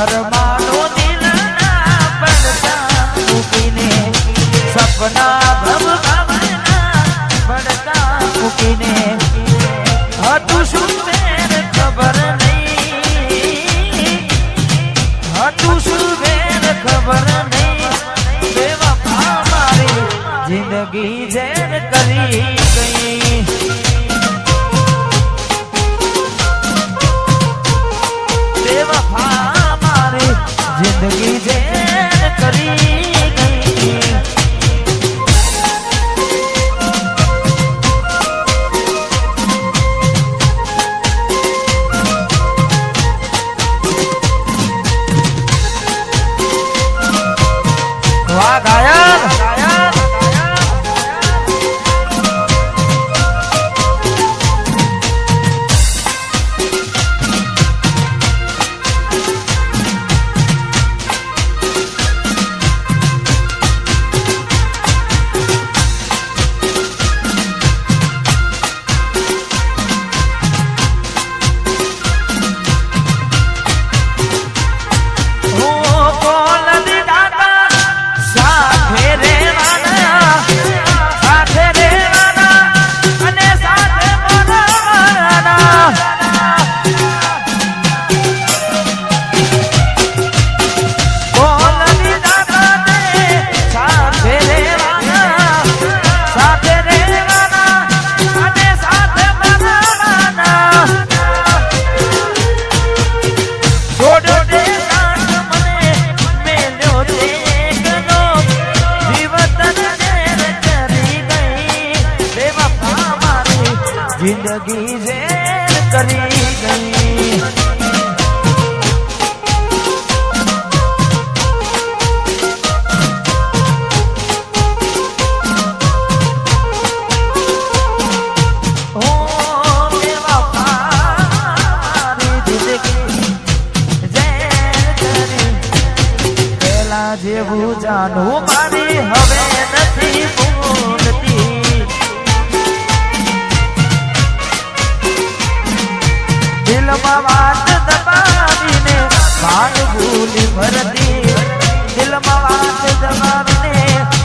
हर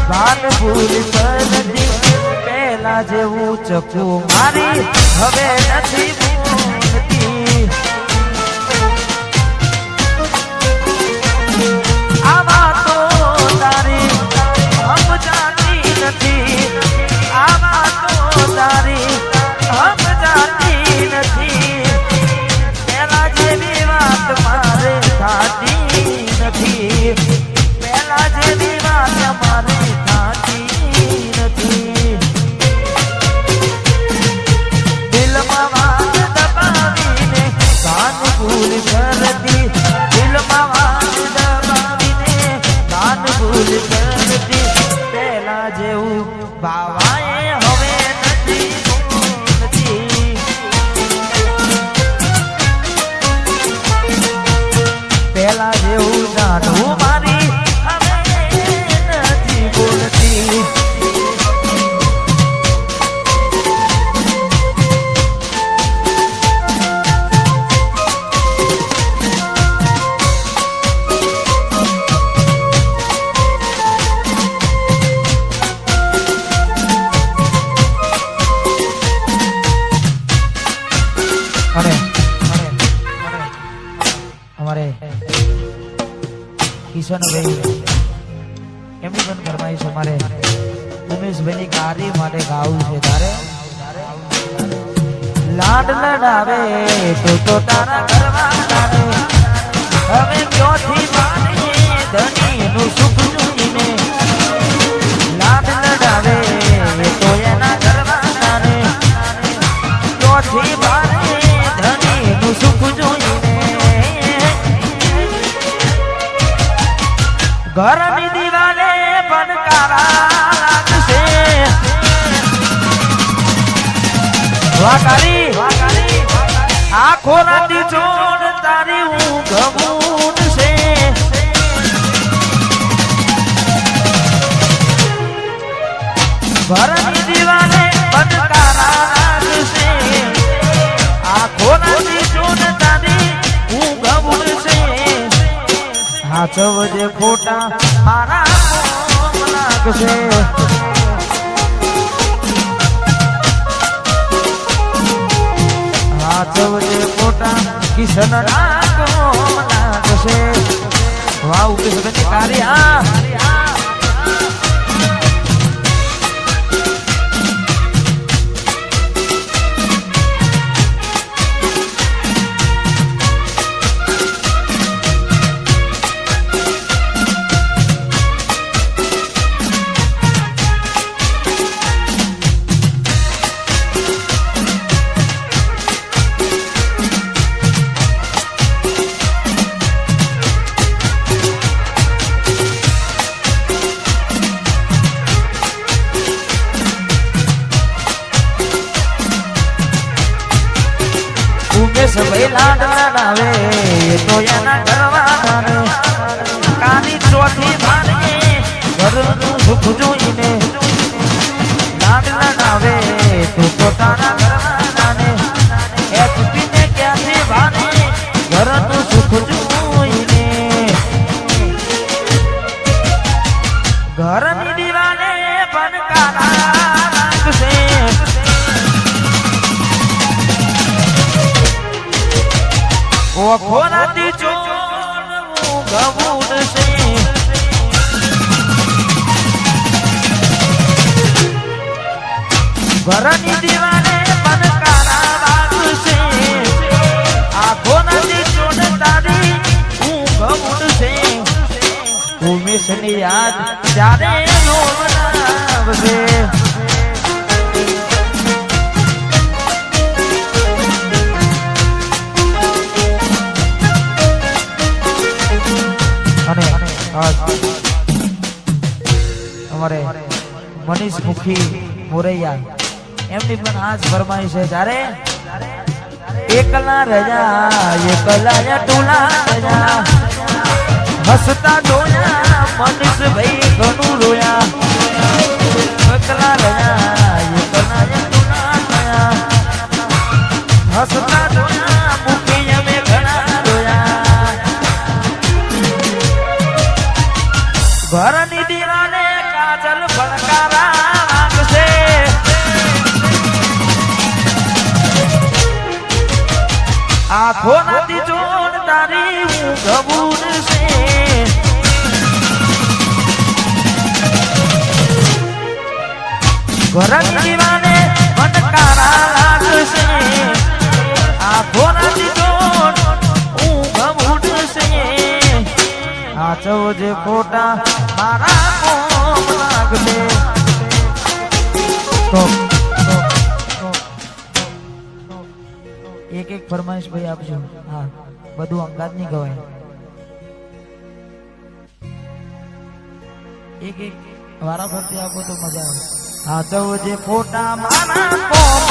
ભાન ભૂલ પર પેલા જેવું ચકુ મારી હવે નથી ઘરની દિવાલે પનકારા લાગશે આખો રાતી તારી ઊંઘ છે. હાચવજે ખોટા મારા લાગશે. હાચવજે ખોટા કિશન ના કોમ લાગશે. વાવ કિશન કાર્યા. લાડ તો એના કરવાના કાની ચોથી ભાને ઘરનું સુખ જોઈને લાડ લડાવે તો પોતાના કરવાના યાદ ત્યારે આવશે અમારે મનીષ મુખી મોરૈયા, એમની પણ આજ ફરમાઈ છે જ્યારે એકલા રજા એકલા ટોલા રજા હસતા જોયા મનીષ ભાઈ ઘણું રોયા. એકલા રહ્યા એકલા યા ટોલા હસતા જોયા મુખી અમે ઘણા રોયા. ઘરની દીવાને કાજલ ફણકારા વાગશે. આખો નથી જોડ તારી હું બુડશે ઘરની દીવાને લાગશે. આખો નાતી જોડ ઊંઘ બુડશે સાચવજે ખોટા મારા કોમ લાગશે. એક એક ફરમાઈશ ભાઈ આપજો. હા, બધું અંગાત નહીં ગવાય. એક એક વારા ફરતી આપો તો મજા આવે. સાચવજે ખોટા મારા કોમ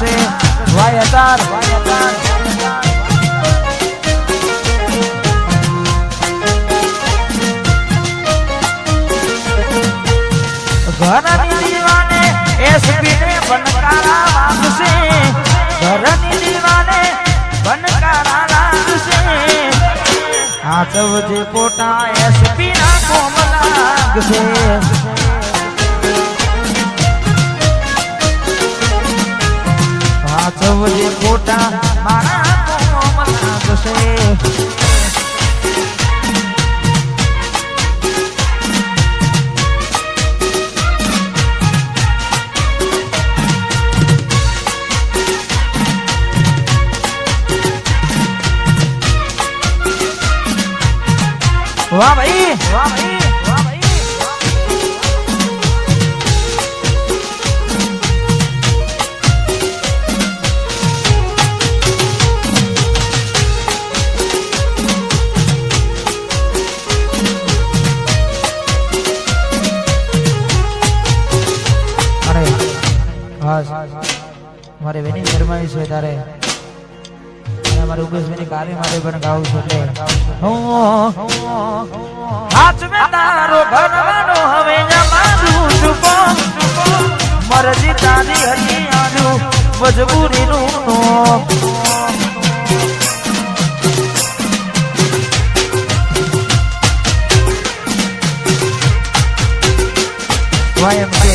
છે વાયતાર વાયતાર ઘરની દીવાને એસપી ને બનકારા વાગશે ઘરની દીવાને બનકારા લાગશે હાચવજે પોટા એસપી ના કોમ લાગશે. ધવજે ખોટા મારા કોમલ લાગશે વાહ ભાઈ વેની છે તારે. અને અમારે ઉમેશભાઈની માટે પણ ગાવું છું એટલે. હાથ મે તારો ભરવાનો હવે જમાનું ચૂકો મરજી તારી હતી આજુ, મજબૂરીનું નોમ વાય એમ કે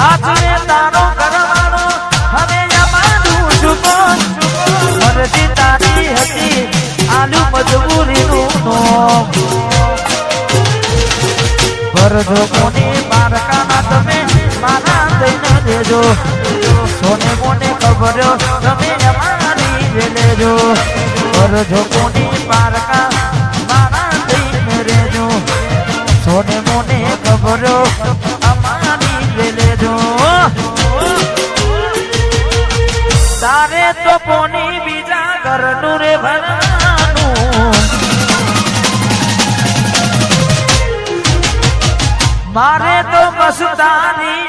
હાથ મે તારો તારી હતી. આનું મજબૂરીનું નોમ. ભરજો કોને મારકાના તમે મારા દઈને દેજો સોને કોને ખબર તમે અમારી વેલેજો ભરજો કોને મારકા મારા દઈને રેજો સોને મોને ખબર અમારી વેલેજો તારે તો પોની બીજા રે ભરવાનું મારે તો મસ્તાની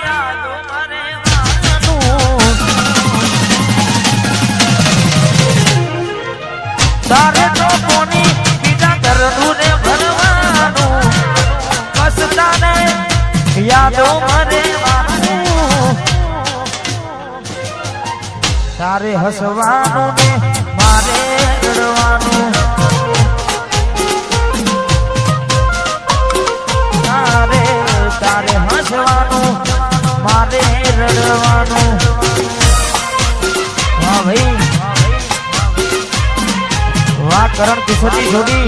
તારે તો કોની બીજા ઘરનું ને ભરવાનું મસ્તાને યાદો મને તારે હસવાનું ને કરણ કિશોરની જોડી.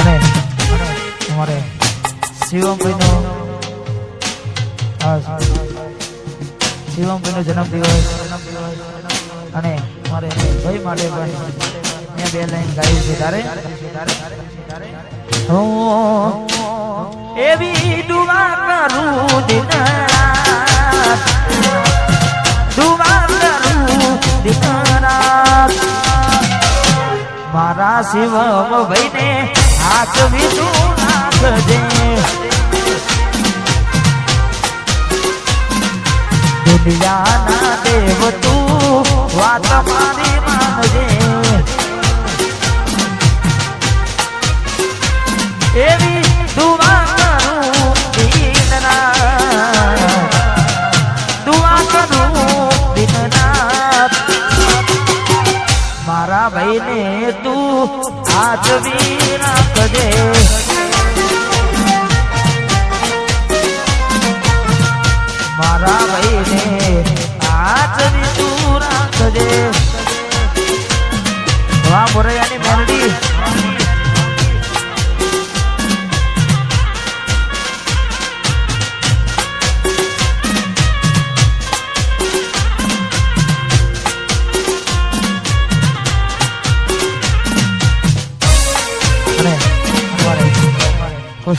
અને શિવમભાઈનો શિવમભાઈનો જન્મદિવસ અને મારે ભાઈ માટે પણ મેં બે લાઈન ગાઈ છે તારે. હું મારા શિવમ ભાઈને હાથ વીતું નાખજે. દુનિયાના દેવ તું વાત મારી માનજે. એવી દુઆ હાજવી રાખજે મારા ભાઈને હાજવી તું રાખજે. વાહ મોરૈયાની મેલડી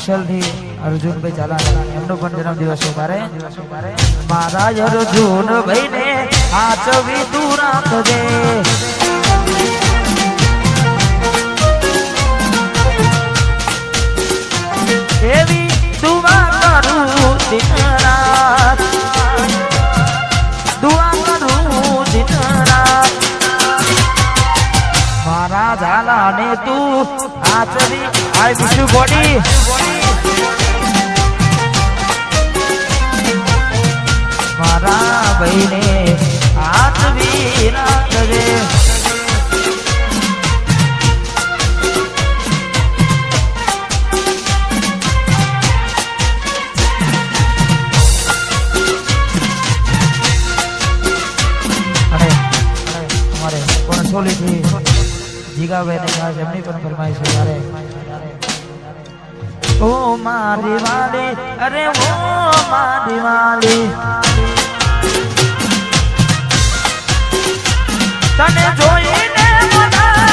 કુશલથી અર્જુનભાઈ ચાલા એમનો પણ જન્મદિવસ તારે મારા. અર્જુનભાઈ ને આચવી દુરાત દે એવી દુવા કરું દિન રાત. કરું દિન મારા ઝાલાને તું આચરી આય બીજું બોડી મારા ભાઈને હાથ અને અમારે કોણસોલીથી જીગાભાઈને ખાસ એમની પણ ફરમાઈશ ત્યારે ઓ મારી વાલી, અરે ઓ મારી વાલી. તને જોઈને મોઢા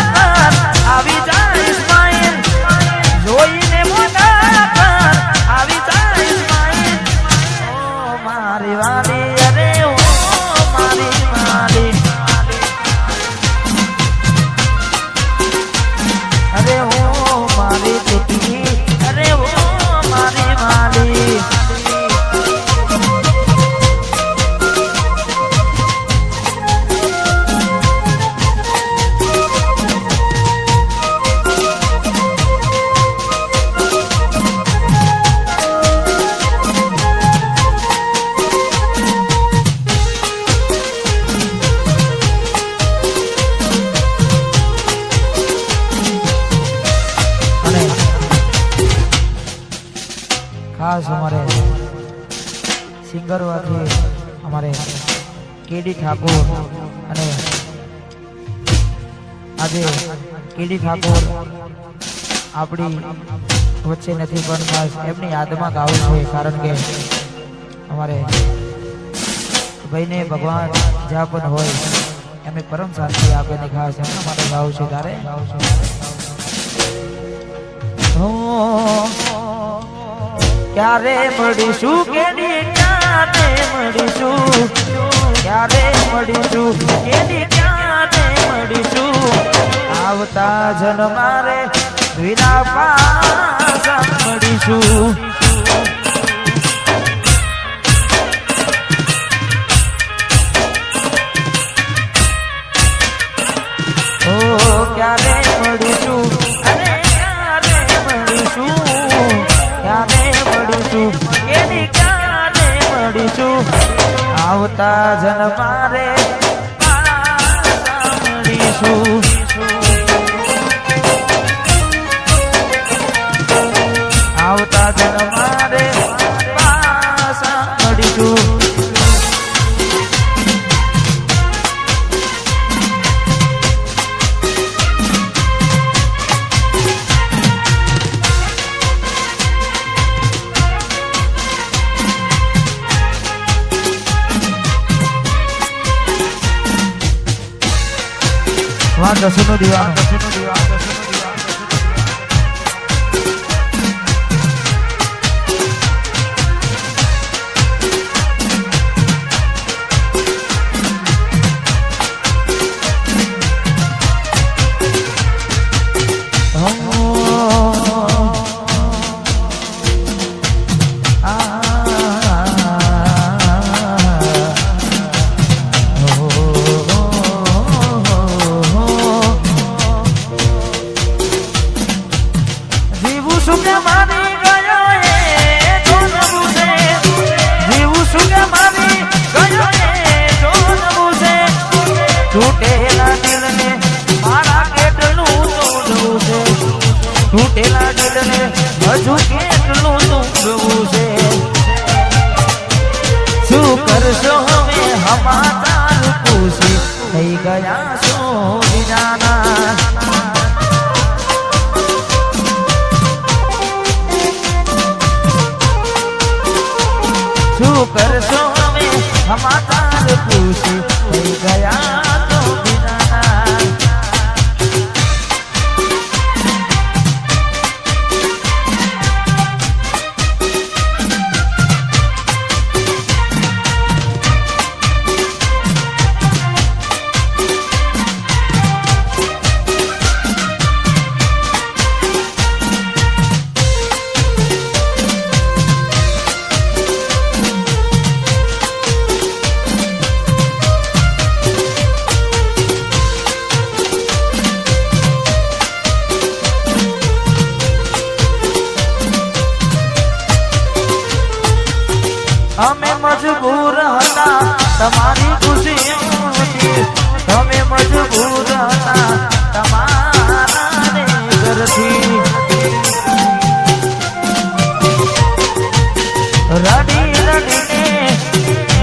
આવી જાય સ્માઈલ, જોઈને મોઢા આવી જાય સ્માઈલ. ઓ મારી વાલી, અરે ઓ મારી વાલી. અરે ઓ મારી દીકરી અરે ઓ મારી વાલી ઠાકોર અને આજે કેડી ઠાકોર આપણી વચ્ચે નથી, પણ ખાસ એમની યાદમાં ગાવું છે કારણ કે અમારે ભાઈને ભગવાન જ્યાં પણ હોય, એમને પરમ શાંતિ આપે ને ખાસ એમના માટે ગાવું છે તારે ક્યારે મળીશું? ક્યારે મળીશું? ક્યારે મળીશું કેડી ક્યારે મળીશું. આવતા જન્મારે વિના પાસા મળીશું. ક્યારે મળીશું? અરે ક્યારે મળીશું? ક્યારે મળીશું? કેની ક્યારે મળીશું. આવતા જન્મારે મળીશું વાંધો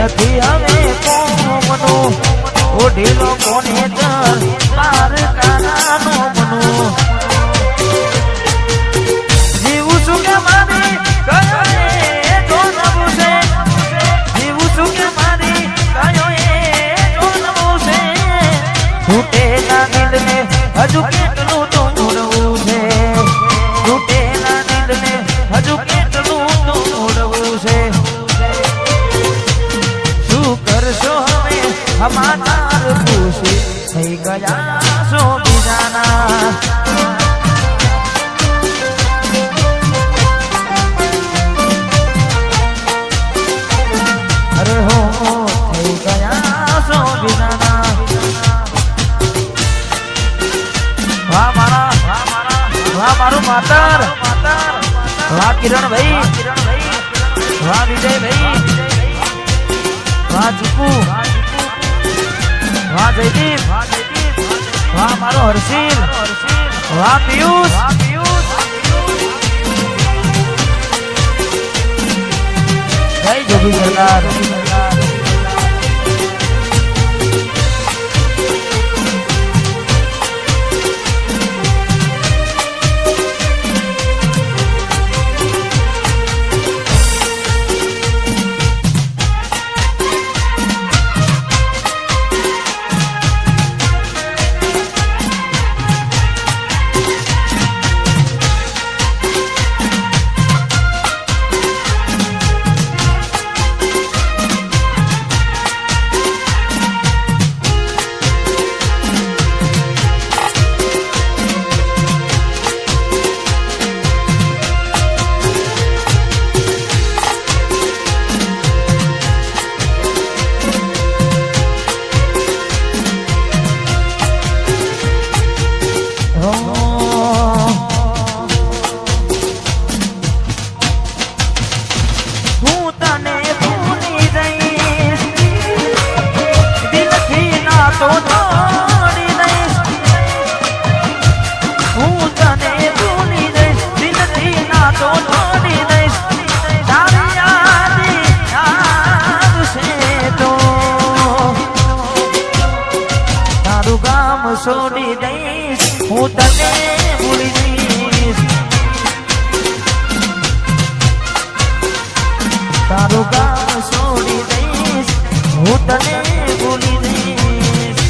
નથી હવે કોમનું ઓઢેલો કોને તર વાહ મારા વાહ મારા માતર. વાહ કિરણ ભાઈ વાહ વિજય ભાઈ વાહ ચીકુ વાહ જયદીપ વાહ મારો હર્ષિલ વાહ પિયુષ. જય જોગી સરદાર. ગામ છોડી દઈશ, હું તને ભૂલી જઈશ તારું ગામ છોડી દઈશ, હું તને ભૂલી જઈશ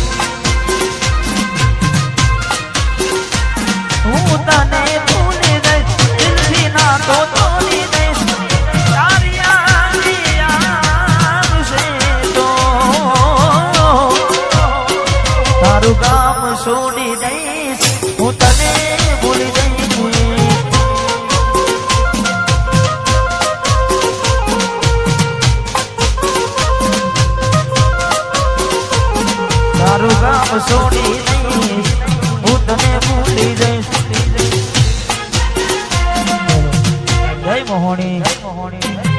હું તને ભૂલી જઈશ દિલથી ના તો છોડી દઈશ, હું તને ભૂલી દઈશ. તારું ગામ છોડી દઈશ, હું તને ભૂલી જઈશ જય મોહણી જય મોહણી.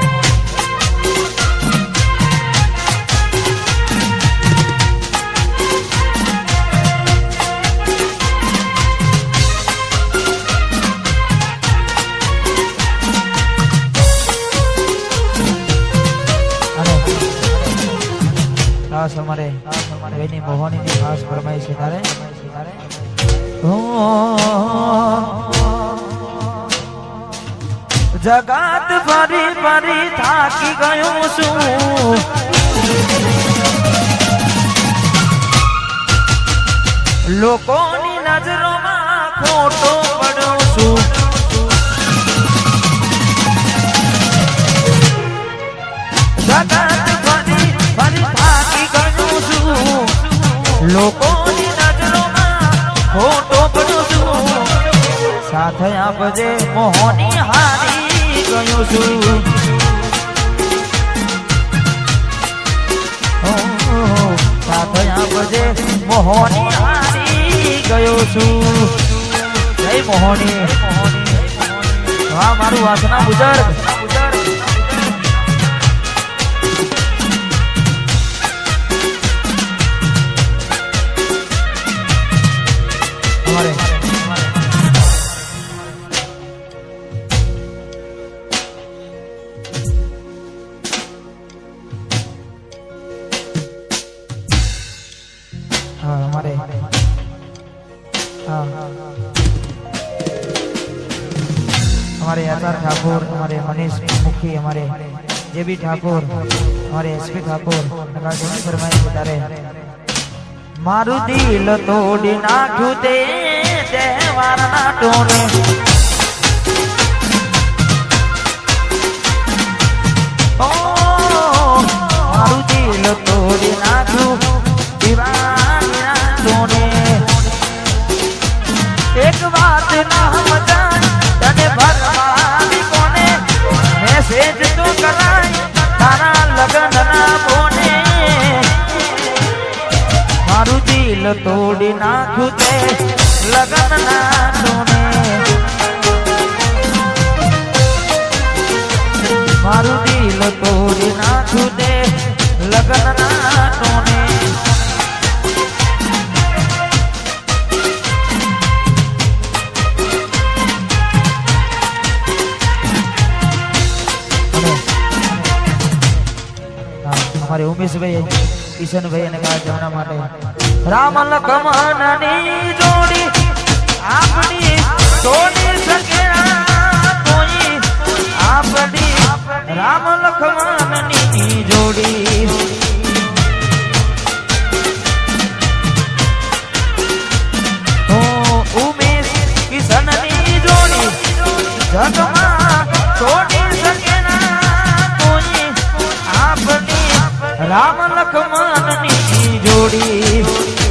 અમારે એની મોહનીની ખાસ ફરમાઈ છે તારે. જગાત ફરી ફરી થાકી ગયું છું લોકોની નજરોમાં ખોટો પડ્યો છું જગત ફરી ફરી થાકી લોકોની નજરોમાં ખોટો પડ્યો છું? સાથે આપજે મોહની હારી ગયો છું. હો, હો, હો. મોહની હારી ગયો છું. જય મોહની. વાહ મારું વાસના બુજર્ગ ઠાકોર, અમારે મનીષ મુખી, અમારે જેબી ઠાકોર, અમારે એસપી ઠાકોર નગાડોની ફરમાઈ વધારે. મારું દિલ તોડી નાખ્યું તે તહેવારના ટોને મારું દિલ તોડી નાખ્યું દિવાળ દિલ તોડી નાખું તે લગન ના સોને મારું દિલ તોડી નાખું તે લગન ના સોને हमारे उमेश કિશનભાઈ અને જમણા માટે. રામ લખમણની જોડી આપણી સોની શકે કોઈ. આપણી રામ લખમણની જોડી. ઉમેશ કિશનની જોડી. જગમાં રામ લખમણની જોડી.